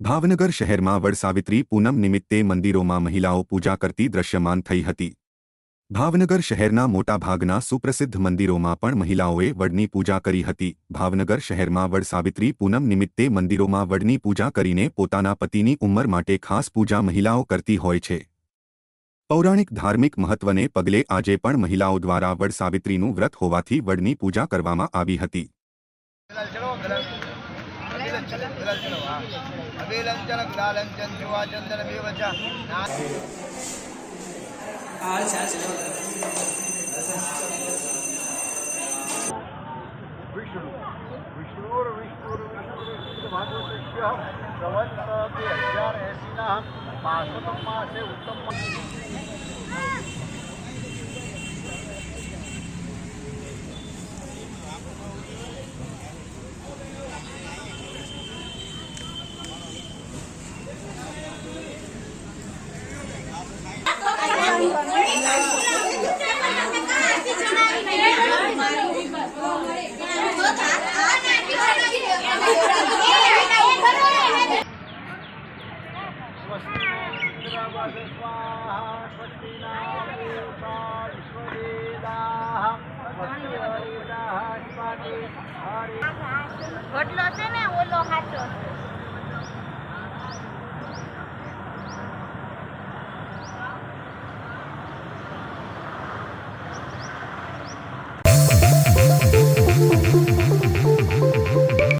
ભાવનગર શહેરમાં વડસાવિત્રી પૂનમ નિમિત્તે મંદિરોમાં મહિલાઓ પૂજા કરતી દ્રશ્યમાન થઈ હતી. ભાવનગર શહેરના મોટાભાગના સુપ્રસિદ્ધ મંદિરોમાં પણ મહિલાઓએ વડની પૂજા કરી હતી. ભાવનગર શહેરમાં વડસાવિત્રી પૂનમ નિમિત્તે મંદિરોમાં વડની પૂજા કરીને પોતાના પતિની ઉંમર માટે ખાસ પૂજા મહિલાઓ કરતી હોય છે. પૌરાણિક ધાર્મિક મહત્વને પગલે આજે પણ મહિલાઓ દ્વારા વડસાવિત્રીનું વ્રત હોવાથી વડની પૂજા કરવામાં આવી હતી. અભિલંચન ગ્રાલંચન જુવાચંદન બે વચા વિષ્ણુ વિષ્ણુ વિષ્ણુ વિષ્ણુ પ્રવત્ત બે હજાર એસીના માસમાં માસે ઉત્તમ ગોટલો છે ને ઓલો હાચો